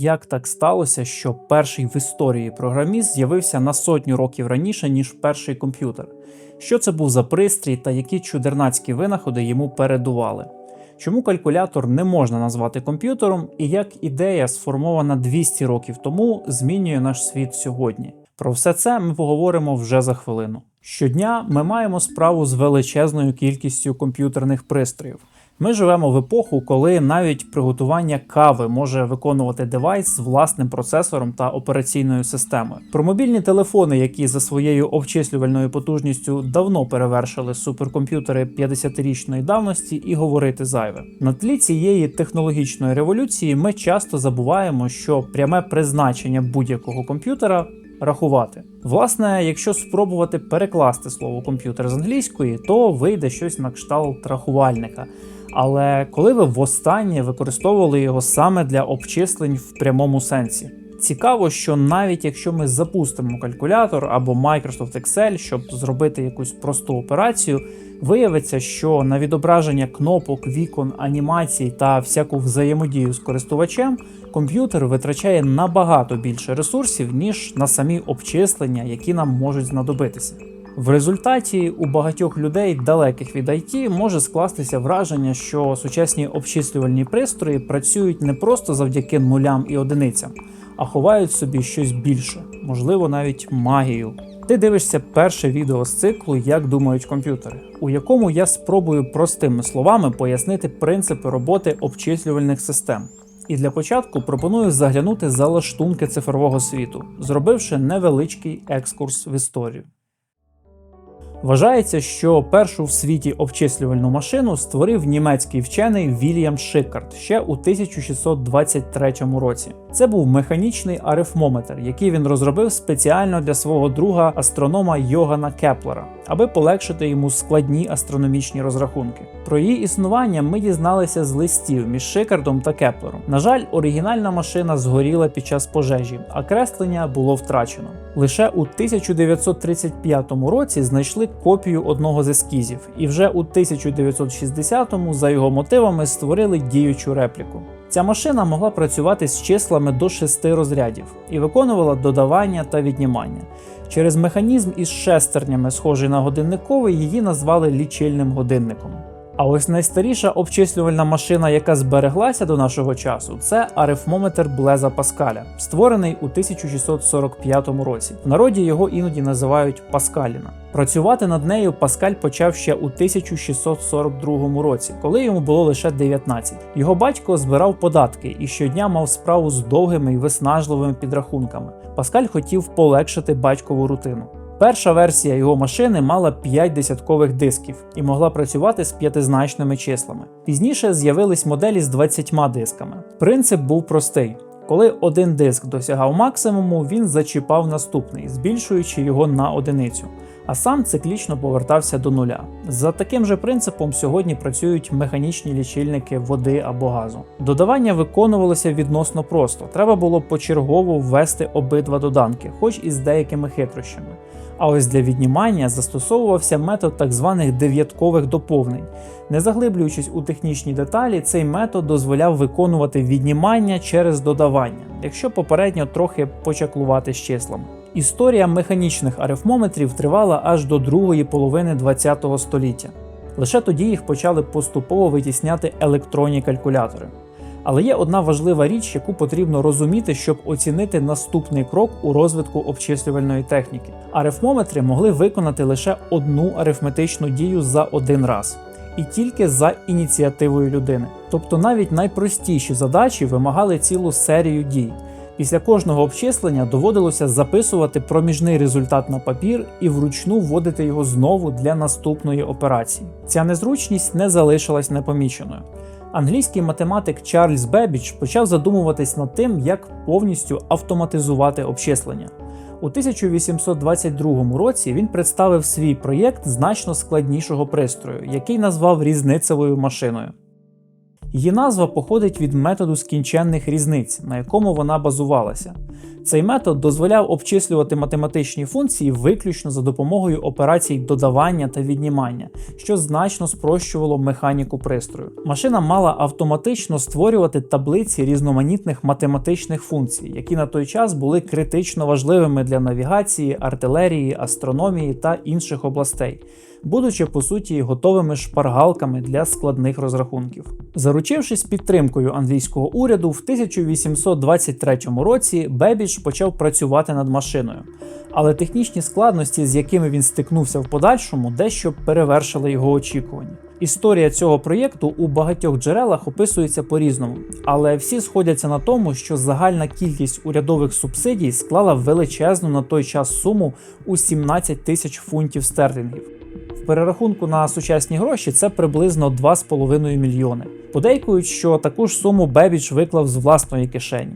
як так сталося, що перший в історії програміст з'явився на сотню років раніше, ніж перший комп'ютер. Що це був за пристрій та які чудернацькі винаходи йому передували? Чому калькулятор не можна назвати комп'ютером і як ідея, сформована 200 років тому, змінює наш світ сьогодні? Про все це ми поговоримо вже за хвилину. Щодня ми маємо справу з величезною кількістю комп'ютерних пристроїв. Ми живемо в епоху, коли навіть приготування кави може виконувати девайс з власним процесором та операційною системою. Про мобільні телефони, які за своєю обчислювальною потужністю давно перевершили суперкомп'ютери 50-річної давності, і говорити зайве. На тлі цієї технологічної революції ми часто забуваємо, що пряме призначення будь-якого комп'ютера рахувати. Власне, якщо спробувати перекласти слово комп'ютер з англійської, то вийде щось на кшталт рахувальника. Але коли ви востаннє використовували його саме для обчислень в прямому сенсі? Цікаво, що навіть якщо ми запустимо калькулятор або Microsoft Excel, щоб зробити якусь просту операцію, виявиться, що на відображення кнопок, вікон, анімацій та всяку взаємодію з користувачем комп'ютер витрачає набагато більше ресурсів, ніж на самі обчислення, які нам можуть знадобитися. В результаті у багатьох людей, далеких від IT, може скластися враження, що сучасні обчислювальні пристрої працюють не просто завдяки нулям і одиницям, а ховають собі щось більше, можливо, навіть магію. Ти дивишся перше відео з циклу Як думають комп'ютери, у якому я спробую простими словами пояснити принципи роботи обчислювальних систем. І для початку пропоную заглянути за лаштунки цифрового світу, зробивши невеличкий екскурс в історію. Вважається, що першу в світі обчислювальну машину створив німецький вчений Вільям Шикард ще у 1623 році. Це був механічний арифмометр, який він розробив спеціально для свого друга астронома Йогана Кеплера, аби полегшити йому складні астрономічні розрахунки. Про її існування ми дізналися з листів між Шикардом та Кеплером. На жаль, оригінальна машина згоріла під час пожежі, а креслення було втрачено. Лише у 1935 році знайшли копію одного з ескізів, і вже у 1960-му за його мотивами створили діючу репліку. Ця машина могла працювати з числами до 6 розрядів і виконувала додавання та віднімання. Через механізм із шестернями, схожий на годинниковий, її назвали лічильним годинником. А ось найстаріша обчислювальна машина, яка збереглася до нашого часу, це арифмометр Блеза Паскаля, створений у 1645 році. В народі його іноді називають Паскаліна. Працювати над нею Паскаль почав ще у 1642 році, коли йому було лише 19. Його батько збирав податки і щодня мав справу з довгими і виснажливими підрахунками. Паскаль хотів полегшити батькову рутину. Перша версія його машини мала 5 десяткових дисків і могла працювати з п'ятизначними числами. Пізніше з'явились моделі з 20 дисками. Принцип був простий. Коли один диск досягав максимуму, він зачіпав наступний, збільшуючи його на одиницю, а сам циклічно повертався до нуля. За таким же принципом сьогодні працюють механічні лічильники води або газу. Додавання виконувалося відносно просто. Треба було почергово ввести обидва доданки, хоч і з деякими хитрощами. А ось для віднімання застосовувався метод так званих дев'яткових доповнень. Не заглиблюючись у технічні деталі, цей метод дозволяв виконувати віднімання через додавання, якщо попередньо трохи почаклувати з числами. Історія механічних арифмометрів тривала аж до другої половини ХХ століття. Лише тоді їх почали поступово витісняти електронні калькулятори. Але є одна важлива річ, яку потрібно розуміти, щоб оцінити наступний крок у розвитку обчислювальної техніки. Арифмометри могли виконати лише одну арифметичну дію за один раз, і тільки за ініціативою людини. Тобто навіть найпростіші задачі вимагали цілу серію дій. Після кожного обчислення доводилося записувати проміжний результат на папір і вручну вводити його знову для наступної операції. Ця незручність не залишилась непоміченою. Англійський математик Чарльз Бебіч почав задумуватись над тим, як повністю автоматизувати обчислення. У 1822 році він представив свій проєкт значно складнішого пристрою, який назвав різницевою машиною. Її назва походить від методу скінченних різниць, на якому вона базувалася. Цей метод дозволяв обчислювати математичні функції виключно за допомогою операцій додавання та віднімання, що значно спрощувало механіку пристрою. Машина мала автоматично створювати таблиці різноманітних математичних функцій, які на той час були критично важливими для навігації, артилерії, астрономії та інших областей. Будучи по суті готовими шпаргалками для складних розрахунків, заручившись підтримкою англійського уряду, в 1823 році Бебідж почав працювати над машиною, але технічні складності, з якими він стикнувся в подальшому, дещо перевершили його очікування. Історія цього проєкту у багатьох джерелах описується по-різному, але всі сходяться на тому, що загальна кількість урядових субсидій склала величезну на той час суму у 17 тисяч фунтів стерлінгів. Перерахунку на сучасні гроші це приблизно 2,5 мільйони. Подейкують, що таку ж суму Бебідж виклав з власної кишені.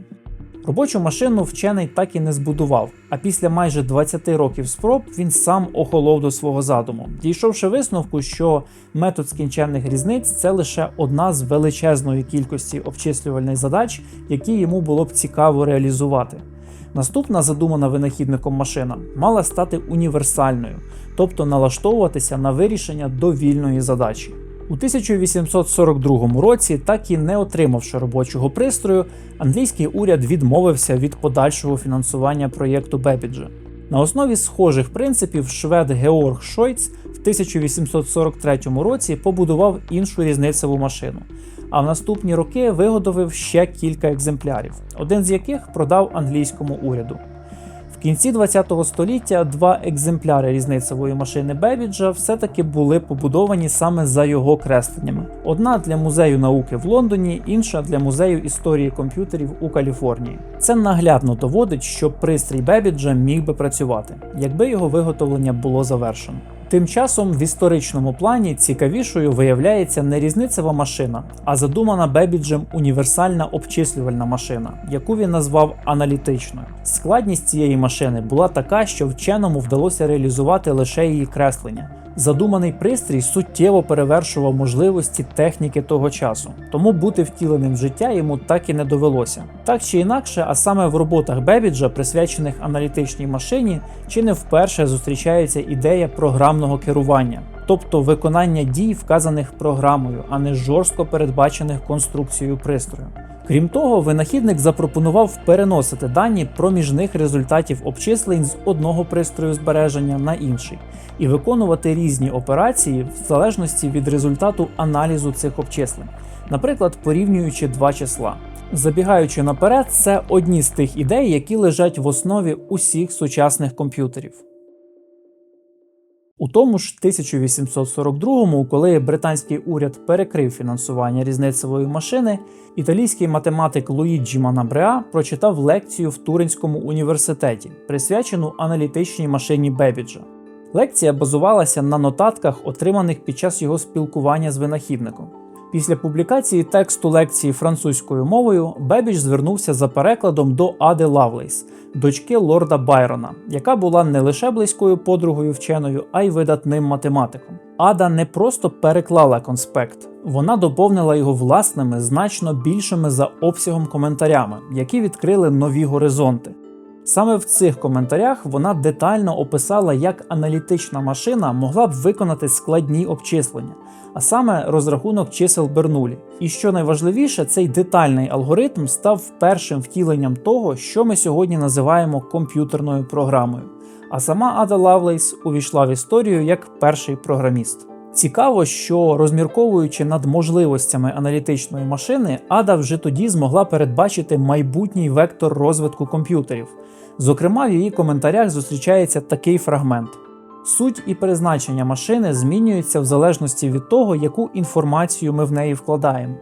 Робочу машину вчений так і не збудував, а після майже 20 років спроб він сам охолов до свого задуму, дійшовши висновку, що метод скінченних різниць це лише одна з величезної кількості обчислювальних задач, які йому було б цікаво реалізувати. Наступна задумана винахідником машина мала стати універсальною, тобто налаштовуватися на вирішення довільної задачі. У 1842 році, так і не отримавши робочого пристрою, англійський уряд відмовився від подальшого фінансування проєкту Бебіджа. На основі схожих принципів швед Георг Шойц в 1843 році побудував іншу різницеву машину, а в наступні роки виготовив ще кілька екземплярів, один з яких продав англійському уряду. В кінці ХХ століття два екземпляри різницевої машини Бебіджа все-таки були побудовані саме за його кресленнями: одна для музею науки в Лондоні, інша для музею історії комп'ютерів у Каліфорнії. Це наглядно доводить, що пристрій Бебіджа міг би працювати, якби його виготовлення було завершено. Тим часом в історичному плані цікавішою виявляється не різницева машина, а задумана Бебіджем універсальна обчислювальна машина, яку він назвав аналітичною. Складність цієї машини була така, що вченому вдалося реалізувати лише її креслення. Задуманий пристрій суттєво перевершував можливості техніки того часу, тому бути втіленим в життя йому так і не довелося. Так чи інакше, а саме в роботах Бебіджа, присвячених аналітичній машині, чи не вперше зустрічається ідея програмного керування, тобто виконання дій, вказаних програмою, а не жорстко передбачених конструкцією пристрою. Крім того, винахідник запропонував переносити дані проміжних результатів обчислень з одного пристрою збереження на інший і виконувати різні операції в залежності від результату аналізу цих обчислень, наприклад, порівнюючи два числа. Забігаючи наперед, це одні з тих ідей, які лежать в основі усіх сучасних комп'ютерів. У тому ж 1842-му, коли британський уряд перекрив фінансування різницевої машини, італійський математик Луїджі Манабреа прочитав лекцію в Туринському університеті, присвячену аналітичній машині Бебіджа. Лекція базувалася на нотатках, отриманих під час його спілкування з винахідником. Після публікації тексту лекції французькою мовою Бебіж звернувся за перекладом до Ади Лавлейс, дочки лорда Байрона, яка була не лише близькою подругою вченою, а й видатним математиком. Ада не просто переклала конспект, вона доповнила його власними, значно більшими за обсягом коментарями, які відкрили нові горизонти. Саме в цих коментарях вона детально описала, як аналітична машина могла б виконати складні обчислення, а саме розрахунок чисел Бернулі. І що найважливіше, цей детальний алгоритм став першим втіленням того, що ми сьогодні називаємо комп'ютерною програмою. А сама Ада Лавлейс увійшла в історію як перший програміст. Цікаво, що розмірковуючи над можливостями аналітичної машини, Ада вже тоді змогла передбачити майбутній вектор розвитку комп'ютерів. Зокрема, в її коментарях зустрічається такий фрагмент: суть і призначення машини змінюються в залежності від того, яку інформацію ми в неї вкладаємо.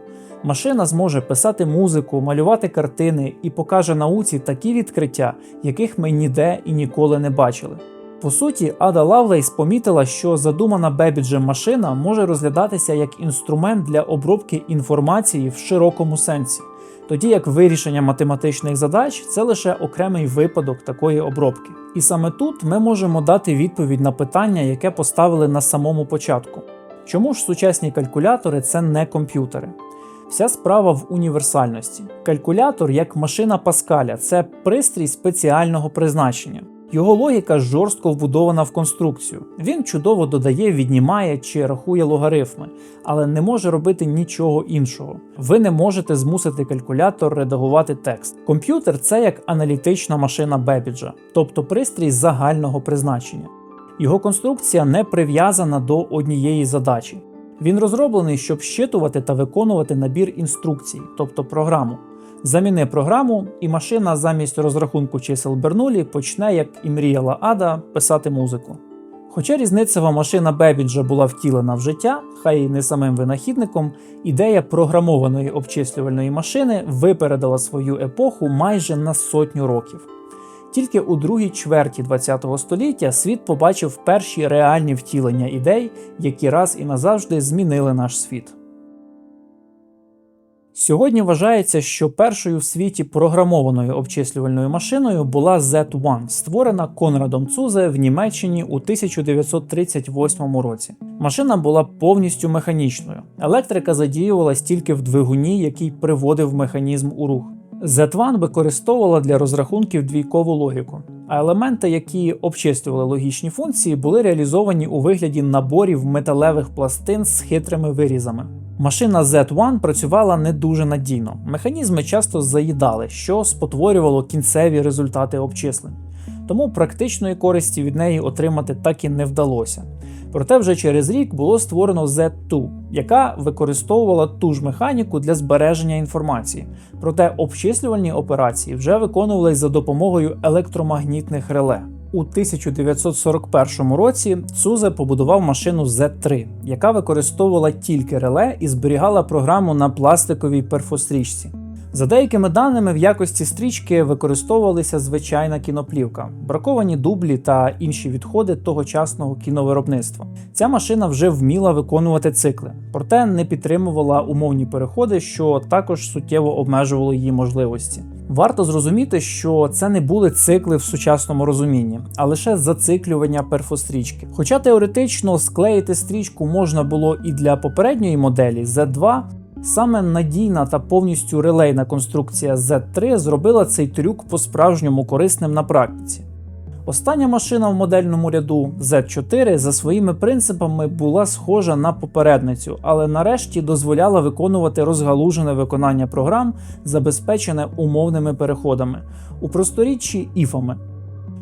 Машина зможе писати музику, малювати картини і покаже науці такі відкриття, яких ми ніде і ніколи не бачили. По суті, Ада Лавлейс помітила, що задумана Бебіджем машина може розглядатися як інструмент для обробки інформації в широкому сенсі, тоді як вирішення математичних задач це лише окремий випадок такої обробки. І саме тут ми можемо дати відповідь на питання, яке поставили на самому початку. Чому ж сучасні калькулятори це не комп'ютери? Вся справа в універсальності. Калькулятор, як машина Паскаля, це пристрій спеціального призначення. Його логіка жорстко вбудована в конструкцію. Він чудово додає, віднімає чи рахує логарифми, але не може робити нічого іншого. Ви не можете змусити калькулятор редагувати текст. Комп'ютер це як аналітична машина Бебіджа, тобто пристрій загального призначення. Його конструкція не прив'язана до однієї задачі. Він розроблений, щоб щитувати та виконувати набір інструкцій, тобто програму. Заміни програму, і машина замість розрахунку чисел Бернулі почне, як і мріяла Ада, писати музику. Хоча різницева машина Бебіджа була втілена в життя, хай і не самим винахідником, ідея програмованої обчислювальної машини випередила свою епоху майже на сотню років. Тільки у другій чверті ХХ століття світ побачив перші реальні втілення ідей, які раз і назавжди змінили наш світ. Сьогодні вважається, що першою в світі програмованою обчислювальною машиною була Z1, створена Конрадом Цузе в Німеччині у 1938 році. Машина була повністю механічною. Електрика задіювалась тільки в двигуні, який приводив механізм у рух. Z1 використовувала для розрахунків двійкову логіку, а елементи, які обчислювали логічні функції, були реалізовані у вигляді наборів металевих пластин з хитрими вирізами. Машина Z1 працювала не дуже надійно. Механізми часто заїдали, що спотворювало кінцеві результати обчислень. Тому практичної користі від неї отримати так і не вдалося. Проте вже через рік було створено Z2, яка використовувала ту ж механіку для збереження інформації. Проте обчислювальні операції вже виконувались за допомогою електромагнітних реле. У 1941 році Цузе побудував машину Z3, яка використовувала тільки реле і зберігала програму на пластиковій перфострічці. За деякими даними, в якості стрічки використовувалася звичайна кіноплівка, браковані дублі та інші відходи тогочасного кіновиробництва. Ця машина вже вміла виконувати цикли, проте не підтримувала умовні переходи, що також суттєво обмежувало її можливості. Варто зрозуміти, що це не були цикли в сучасному розумінні, а лише зациклювання перфострічки. Хоча теоретично склеїти стрічку можна було і для попередньої моделі Z2, Саме надійна та повністю релейна конструкція Z3 зробила цей трюк по-справжньому корисним на практиці. Остання машина в модельному ряду Z4 за своїми принципами була схожа на попередницю, але нарешті дозволяла виконувати розгалужене виконання програм, забезпечене умовними переходами, у просторіччі іфами.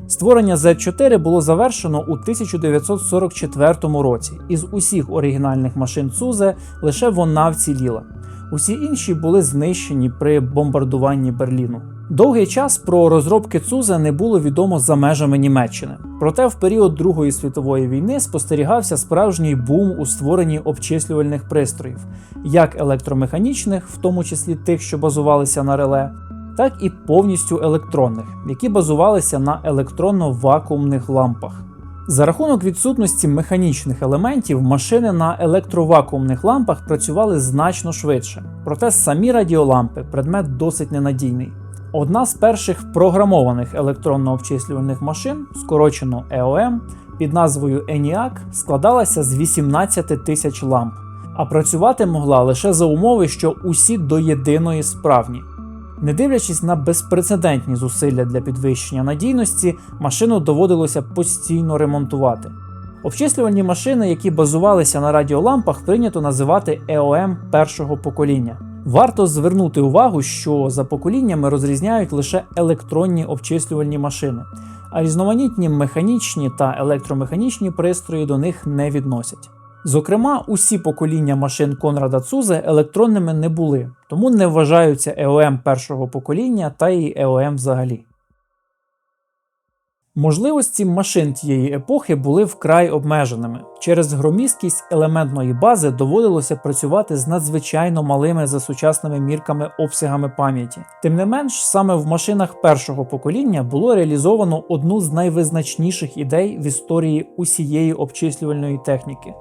Створення Z4 було завершено у 1944 році, із усіх оригінальних машин Цузе лише вона вціліла. Усі інші були знищені при бомбардуванні Берліну. Довгий час про розробки Цузе не було відомо за межами Німеччини. Проте в період Другої світової війни спостерігався справжній бум у створенні обчислювальних пристроїв, як електромеханічних, в тому числі тих, що базувалися на реле, так і повністю електронних, які базувалися на електронно-вакуумних лампах. За рахунок відсутності механічних елементів, машини на електровакуумних лампах працювали значно швидше, проте самі радіолампи предмет досить ненадійний. Одна з перших програмованих електронно-обчислювальних машин, скорочено EOM, під назвою ENIAC, складалася з 18 тисяч ламп, а працювати могла лише за умови, що усі до єдиної справні. Не дивлячись на безпрецедентні зусилля для підвищення надійності, машину доводилося постійно ремонтувати. Обчислювальні машини, які базувалися на радіолампах, прийнято називати EOM першого покоління. Варто звернути увагу, що за поколіннями розрізняють лише електронні обчислювальні машини, а різноманітні механічні та електромеханічні пристрої до них не відносять. Зокрема, усі покоління машин Конрада Цузе електронними не були, тому не вважаються EOM першого покоління та й EOM взагалі. Можливості машин тієї епохи були вкрай обмеженими. Через громісткість елементної бази доводилося працювати з надзвичайно малими за сучасними мірками обсягами пам'яті. Тим не менш, саме в машинах першого покоління було реалізовано одну з найвизначніших ідей в історії усієї обчислювальної техніки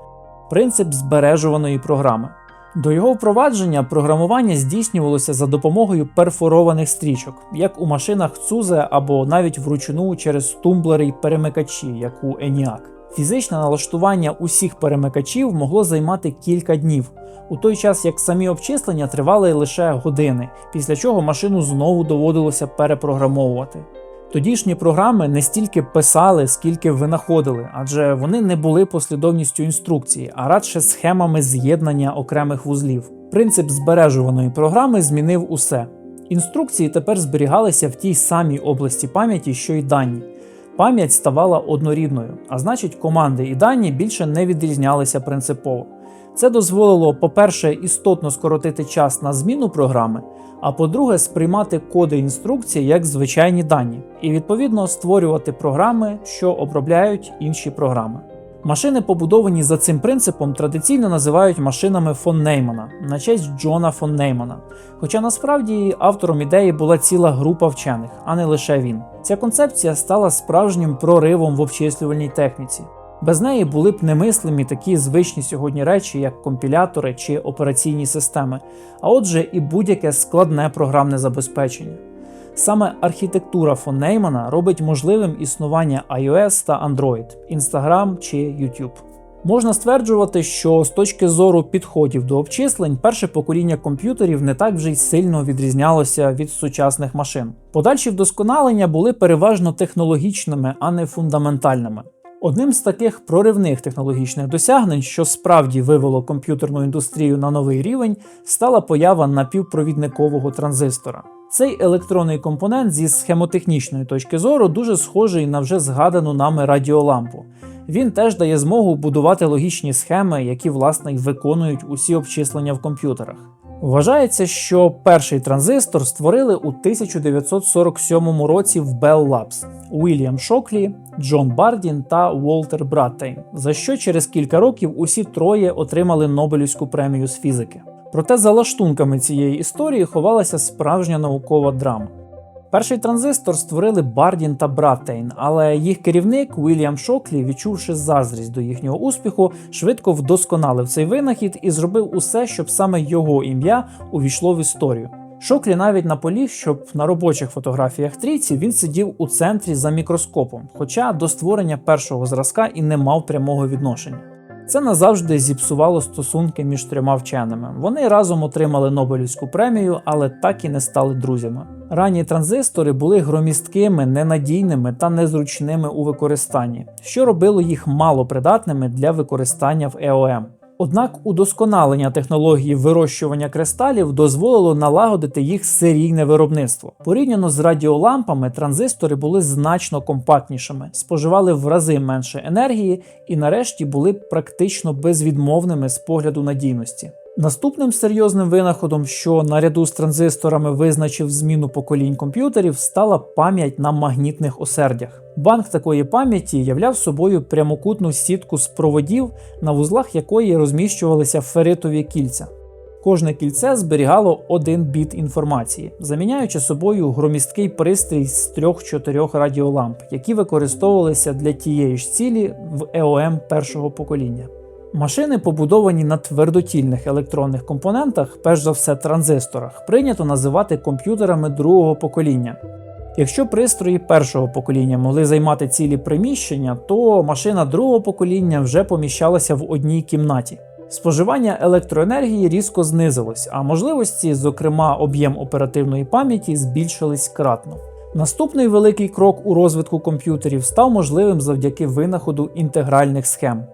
принцип збережуваної програми. До його впровадження програмування здійснювалося за допомогою перфорованих стрічок, як у машинах Цузе або навіть вручну через тумблери й перемикачі, як у ENIAC. Фізичне налаштування усіх перемикачів могло займати кілька днів, у той час як самі обчислення тривали лише години, після чого машину знову доводилося перепрограмовувати. Тодішні програми не стільки писали, скільки винаходили, адже вони не були послідовністю інструкції, а радше схемами з'єднання окремих вузлів. Принцип збережуваної програми змінив усе. Інструкції тепер зберігалися в тій самій області пам'яті, що й дані. Пам'ять ставала однорідною, а значить, команди і дані більше не відрізнялися принципово. Це дозволило, по-перше, істотно скоротити час на зміну програми, а по-друге, сприймати коди інструкції як звичайні дані, і відповідно створювати програми, що обробляють інші програми. Машини, побудовані за цим принципом, традиційно називають машинами фон Неймана на честь Джона фон Неймана. Хоча насправді автором ідеї була ціла група вчених, а не лише він. Ця концепція стала справжнім проривом в обчислювальній техніці. Без неї були б немислимі такі звичні сьогодні речі, як компілятори чи операційні системи, а отже, і будь-яке складне програмне забезпечення. Саме архітектура фон Неймана робить можливим існування iOS та Android, Instagram чи YouTube. Можна стверджувати, що з точки зору підходів до обчислень, перше покоління комп'ютерів не так вже й сильно відрізнялося від сучасних машин. Подальші вдосконалення були переважно технологічними, а не фундаментальними. Одним з таких проривних технологічних досягнень, що справді вивело комп'ютерну індустрію на новий рівень, стала поява напівпровідникового транзистора. Цей електронний компонент зі схемотехнічної точки зору дуже схожий на вже згадану нами радіолампу. Він теж дає змогу будувати логічні схеми, які власне й виконують усі обчислення в комп'ютерах. Вважається, що перший транзистор створили у 1947 році в Bell Labs Уільям Шоклі, Джон Бардін та Уолтер Браттейн, за що через кілька років усі троє отримали Нобелівську премію з фізики. Проте за лаштунками цієї історії ховалася справжня наукова драма. Перший транзистор створили Бардін та Браттейн, але їх керівник Уільям Шоклі, відчувши заздрість до їхнього успіху, швидко вдосконалив цей винахід і зробив усе, щоб саме його ім'я увійшло в історію. Шоклі навіть наполіг, щоб на робочих фотографіях трійці він сидів у центрі за мікроскопом, хоча до створення першого зразка і не мав прямого відношення. Це назавжди зіпсувало стосунки між трьома вченими. Вони разом отримали Нобелівську премію, але так і не стали друзями. Ранні транзистори були громісткими, ненадійними та незручними у використанні, що робило їх мало придатними для використання в ЕОМ. Однак удосконалення технології вирощування кристалів дозволило налагодити їх серійне виробництво. Порівняно з радіолампами, транзистори були значно компактнішими, споживали в рази менше енергії і нарешті були практично безвідмовними з погляду надійності. Наступним серйозним винаходом, що наряду з транзисторами визначив зміну поколінь комп'ютерів, стала пам'ять на магнітних осердях. Банк такої пам'яті являв собою прямокутну сітку з проводів, на вузлах якої розміщувалися феритові кільця. Кожне кільце зберігало один біт інформації, заміняючи собою громісткий пристрій з 3-4 радіоламп, які використовувалися для тієї ж цілі в ЕОМ першого покоління. Машини, побудовані на твердотільних електронних компонентах, перш за все транзисторах, прийнято називати комп'ютерами другого покоління. Якщо пристрої першого покоління могли займати цілі приміщення, то машина другого покоління вже поміщалася в одній кімнаті. Споживання електроенергії різко знизилось, а можливості, зокрема об'єм оперативної пам'яті, збільшились кратно. Наступний великий крок у розвитку комп'ютерів став можливим завдяки винаходу інтегральних схем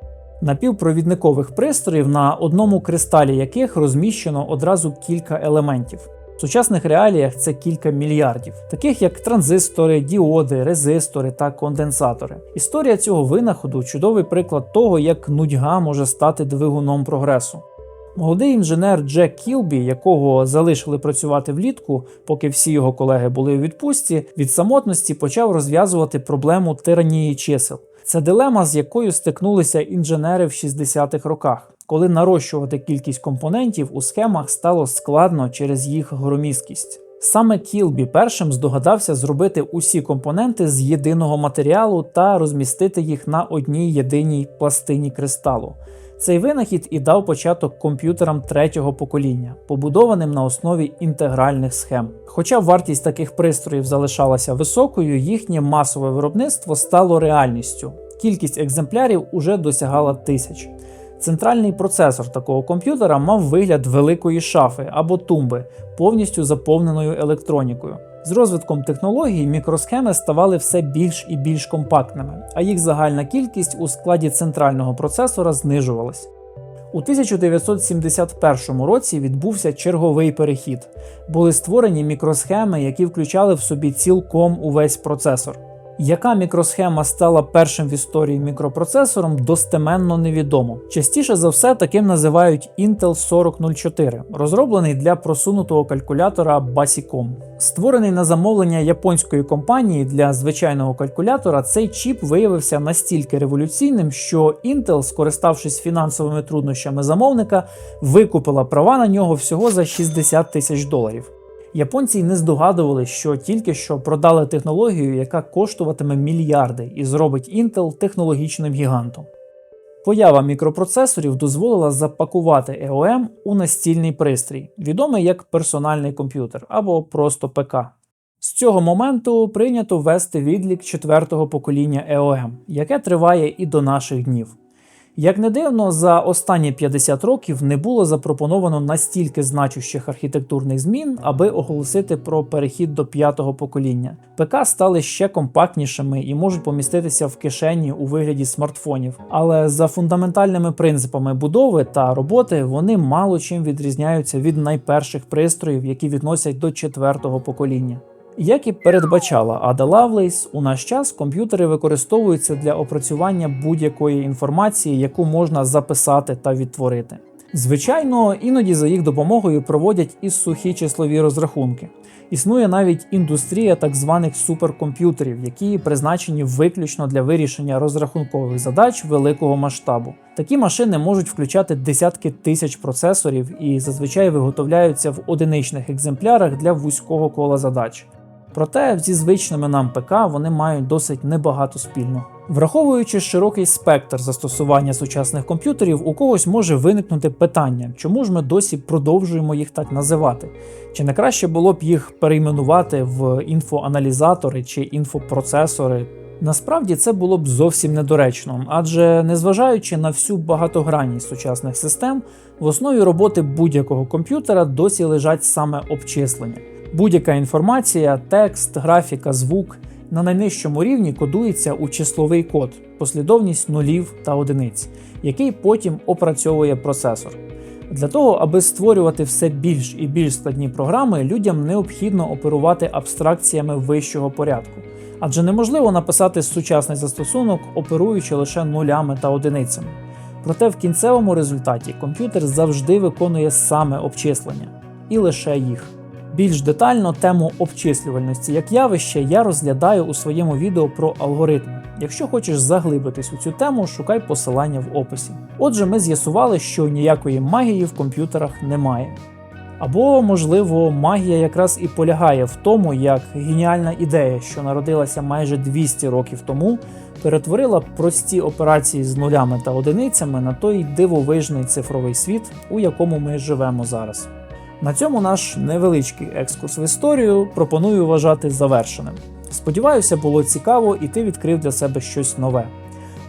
напівпровідникових пристроїв, на одному кристалі яких розміщено одразу кілька елементів. В сучасних реаліях це кілька мільярдів, таких як транзистори, діоди, резистори та конденсатори. Історія цього винаходу чудовий приклад того, як нудьга може стати двигуном прогресу. Молодий інженер Джек Кілбі, якого залишили працювати влітку, поки всі його колеги були у відпустці, від самотності почав розв'язувати проблему тиранії чисел. Це дилема, з якою стикнулися інженери в 60-х роках, коли нарощувати кількість компонентів у схемах стало складно через їх громіздкість. Саме Кілбі першим здогадався зробити усі компоненти з єдиного матеріалу та розмістити їх на одній єдиній пластині кристалу. Цей винахід і дав початок комп'ютерам третього покоління, побудованим на основі інтегральних схем. Хоча вартість таких пристроїв залишалася високою, їхнє масове виробництво стало реальністю. Кількість екземплярів уже досягала тисяч. Центральний процесор такого комп'ютера мав вигляд великої шафи або тумби, повністю заповненою електронікою. З розвитком технологій мікросхеми ставали все більш і більш компактними, а їх загальна кількість у складі центрального процесора знижувалась. У 1971 році відбувся черговий перехід. Були створені мікросхеми, які включали в собі цілком увесь процесор. Яка мікросхема стала першим в історії мікропроцесором, достеменно невідомо. Частіше за все таким називають Intel 4004, розроблений для просунутого калькулятора Basicom. Створений на замовлення японської компанії для звичайного калькулятора, цей чіп виявився настільки революційним, що Intel, скориставшись фінансовими труднощами замовника, викупила права на нього всього за 60 тисяч доларів. Японці не здогадували, що тільки що продали технологію, яка коштуватиме мільярди і зробить Intel технологічним гігантом. Поява мікропроцесорів дозволила запакувати EOM у настільний пристрій, відомий як персональний комп'ютер або просто ПК. З цього моменту прийнято ввести відлік четвертого покоління EOM, яке триває і до наших днів. Як не дивно, за останні 50 років не було запропоновано настільки значущих архітектурних змін, аби оголосити про перехід до п'ятого покоління. ПК стали ще компактнішими і можуть поміститися в кишені у вигляді смартфонів, але за фундаментальними принципами будови та роботи вони мало чим відрізняються від найперших пристроїв, які відносять до четвертого покоління. Як і передбачала Ада Лавлейс, у наш час комп'ютери використовуються для опрацювання будь-якої інформації, яку можна записати та відтворити. Звичайно, іноді за їх допомогою проводять і сухі числові розрахунки. Існує навіть індустрія так званих суперкомп'ютерів, які призначені виключно для вирішення розрахункових задач великого масштабу. Такі машини можуть включати десятки тисяч процесорів і зазвичай виготовляються в одиничних екземплярах для вузького кола задач. Проте зі звичними нам ПК вони мають досить небагато спільного. Враховуючи широкий спектр застосування сучасних комп'ютерів, у когось може виникнути питання, чому ж ми досі продовжуємо їх так називати? Чи не краще було б їх перейменувати в інфоаналізатори чи інфопроцесори? Насправді це було б зовсім недоречно, адже незважаючи на всю багатогранність сучасних систем, в основі роботи будь-якого комп'ютера досі лежать саме обчислення. Будь-яка інформація, текст, графіка, звук на найнижчому рівні кодується у числовий код, послідовність нулів та одиниць, який потім опрацьовує процесор. Для того, аби створювати все більш і більш складні програми, людям необхідно оперувати абстракціями вищого порядку, адже неможливо написати сучасний застосунок, оперуючи лише нулями та одиницями. Проте в кінцевому результаті комп'ютер завжди виконує саме обчислення і лише їх. Більш детально тему обчислювальності як явище я розглядаю у своєму відео про алгоритми. Якщо хочеш заглибитись у цю тему, шукай посилання в описі. Отже, ми з'ясували, що ніякої магії в комп'ютерах немає. Або, можливо, магія якраз і полягає в тому, як геніальна ідея, що народилася майже 200 років тому, перетворила прості операції з нулями та одиницями на той дивовижний цифровий світ, у якому ми живемо зараз. На цьому наш невеличкий екскурс в історію пропоную вважати завершеним. Сподіваюся, було цікаво і ти відкрив для себе щось нове.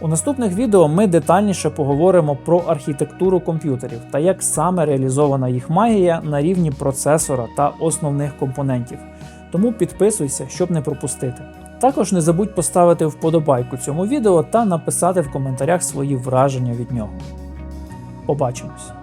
У наступних відео ми детальніше поговоримо про архітектуру комп'ютерів та як саме реалізована їх магія на рівні процесора та основних компонентів. Тому підписуйся, щоб не пропустити. Також не забудь поставити вподобайку цьому відео та написати в коментарях свої враження від нього. Побачимось!